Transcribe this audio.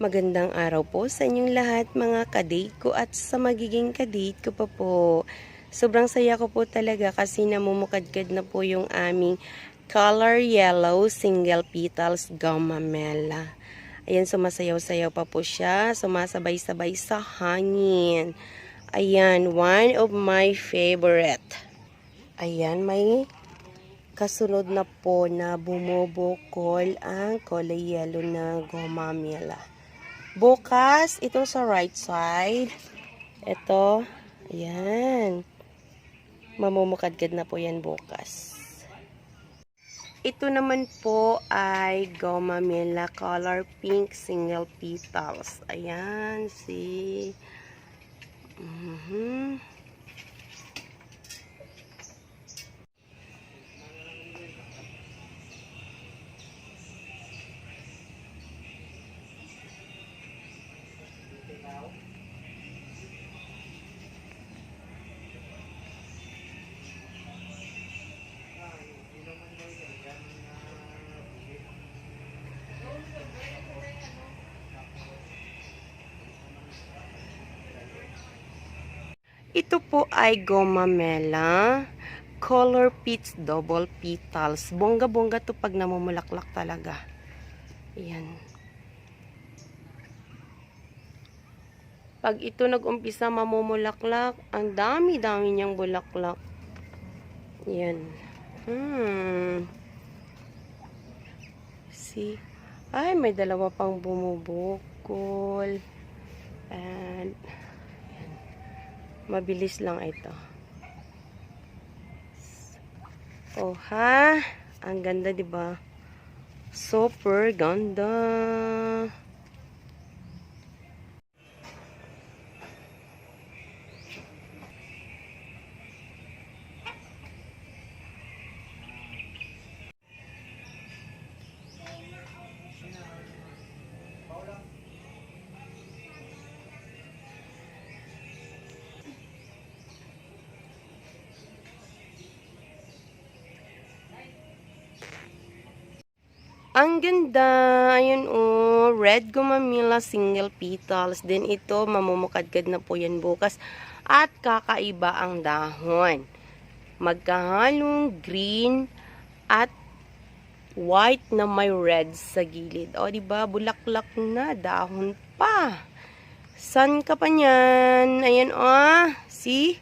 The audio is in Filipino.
Magandang araw po sa inyong lahat mga kadate ko at sa magiging kadate ko pa po. Sobrang saya ko po talaga kasi namumukadkad na po yung aming color yellow single petals gamamela. Ayan, sumasayaw-sayaw pa po siya. Sumasabay-sabay sa hangin. Ayan, one of my favorite. Ayan, may kasunod na po na bumubukol ang kulay yellow na gomamela. Bukas, ito sa right side. Ito, ayan. Mamumukadkad na po yan bukas. Ito naman po ay gomamela color pink single petals. Ayan, see. Mhm. Ito po ay gomamela. Color Peach Double Petals. Bongga-bongga to pag namumulaklak talaga. Ayan. Pag ito nag-umpisa mamumulaklak, ang dami-dami niyang bulaklak. Ayan. Hmm. See? Ay, may dalawa pang bumubukol. And, Mabilis lang ito. Oh, ha? Ang ganda, 'di ba? Super ganda. Ang ganda. Ayun oh, red gumamila single petals. Then ito, mamumukadkad na po yan bukas. At kakaiba ang dahon. Magkahalong green at white na may red sa gilid. O, di ba Bulaklak na. Dahon pa. San ka pa niyan? Ayan, oh. See?